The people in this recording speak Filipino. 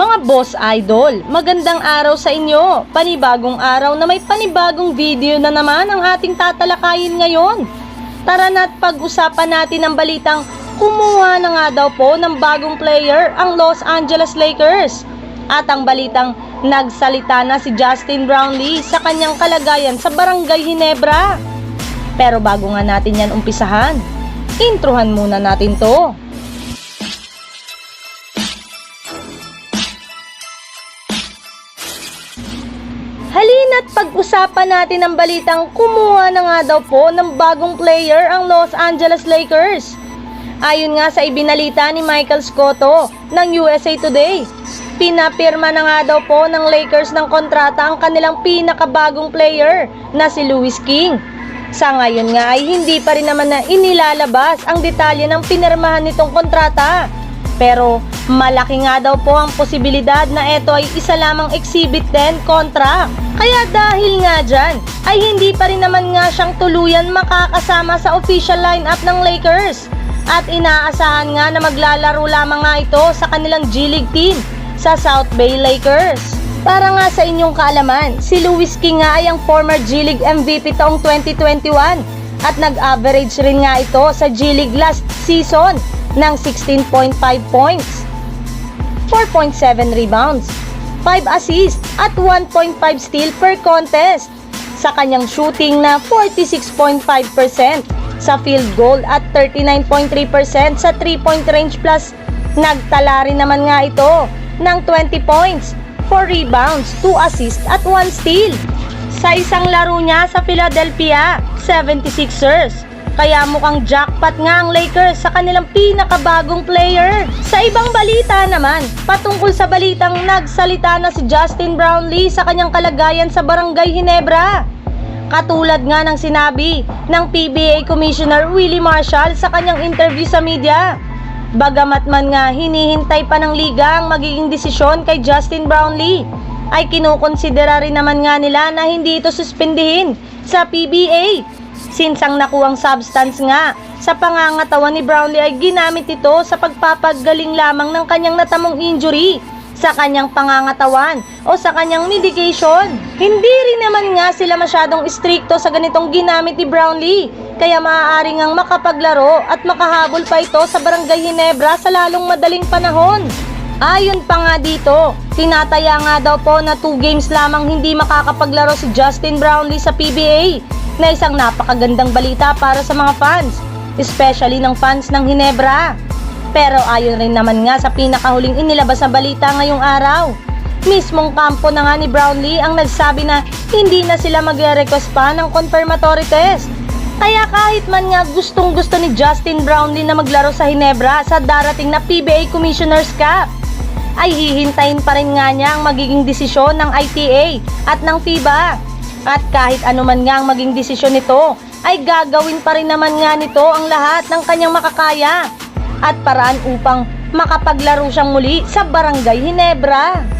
Mga boss idol, magandang araw sa inyo. Panibagong araw na may panibagong video na naman ang ating tatalakayin ngayon. Tara na't pag-usapan natin ang balitang kumuha na nga daw po ng bagong player ang Los Angeles Lakers. At ang balitang nagsalita na si Justin Brownlee sa kanyang kalagayan sa Barangay Hinebra. Pero bago nga natin yan umpisahan, introhan muna natin to. Halina't pag-usapan natin ang balitang kumuha na nga daw po ng bagong player ang Los Angeles Lakers. Ayon nga sa ibinalita ni Michael Scotto ng USA Today, pinapirma na nga daw po ng Lakers ng kontrata ang kanilang pinakabagong player na si Louis King. Sa ngayon nga ay hindi pa rin naman na inilalabas ang detalye ng pinirmahan nitong kontrata. Pero malaki nga daw po ang posibilidad na ito ay isa lamang Exhibit 10 contract. Kaya dahil nga dyan, ay hindi pa rin naman nga siyang tuluyan makakasama sa official lineup ng Lakers. At inaasahan nga na maglalaro lamang nga ito sa kanilang G-League team sa South Bay Lakers. Para nga sa inyong kaalaman, si Louis King nga ay ang former G-League MVP taong 2021 at nag-average rin nga ito sa G-League last season ng 16.5 points, 4.7 rebounds, 5 assists at 1.5 steal per contest sa kanyang shooting na 46.5% sa field goal at 39.3% sa 3-point range plus nagtala rin naman nga ito ng 20 points, 4 rebounds, 2 assists at 1 steal sa isang laro niya sa Philadelphia 76ers. Kaya mukhang jackpot nga ang Lakers sa kanilang pinakabagong player. Sa ibang balita naman, patungkol sa balitang nagsalita na si Justin Brownlee sa kanyang kalagayan sa Barangay Hinebra. Katulad nga ng sinabi ng PBA Commissioner Willie Marshall sa kanyang interview sa media. Bagamat man nga hinihintay pa ng liga ang magiging desisyon kay Justin Brownlee, ay kinukonsidera rin naman nga nila na hindi ito suspindihin sa PBA since ang nakuwang substance nga sa pangangatawan ni Brownlee ay ginamit ito sa pagpapagaling lamang ng kanyang natamong injury sa kanyang pangangatawan o sa kanyang medication. Hindi rin naman nga sila masyadong istrikto sa ganitong ginamit ni Brownlee kaya maaari ngang makapaglaro at makahabol pa ito sa Barangay Hinebra sa lalong madaling panahon. Ayon pa nga dito, tinataya nga daw po na 2 games lamang hindi makakapaglaro si Justin Brownlee sa PBA na isang napakagandang balita para sa mga fans, especially ng fans ng Hinebra. Pero ayon rin naman nga sa pinakahuling inilabas na balita ngayong araw. Mismong kampo na nga ni Brownlee ang nagsabi na hindi na sila magre-request pa ng confirmatory test. Kaya kahit man nga gustong gusto ni Justin Brownlee na maglaro sa Hinebra sa darating na PBA Commissioner's Cup, ay hihintayin pa rin nga niya ang magiging desisyon ng ITA at ng FIBA. At kahit anuman nga ang maging desisyon nito, ay gagawin pa rin naman nga nito ang lahat ng kanyang makakaya at paraan upang makapaglaro siyang muli sa Barangay Hinebra.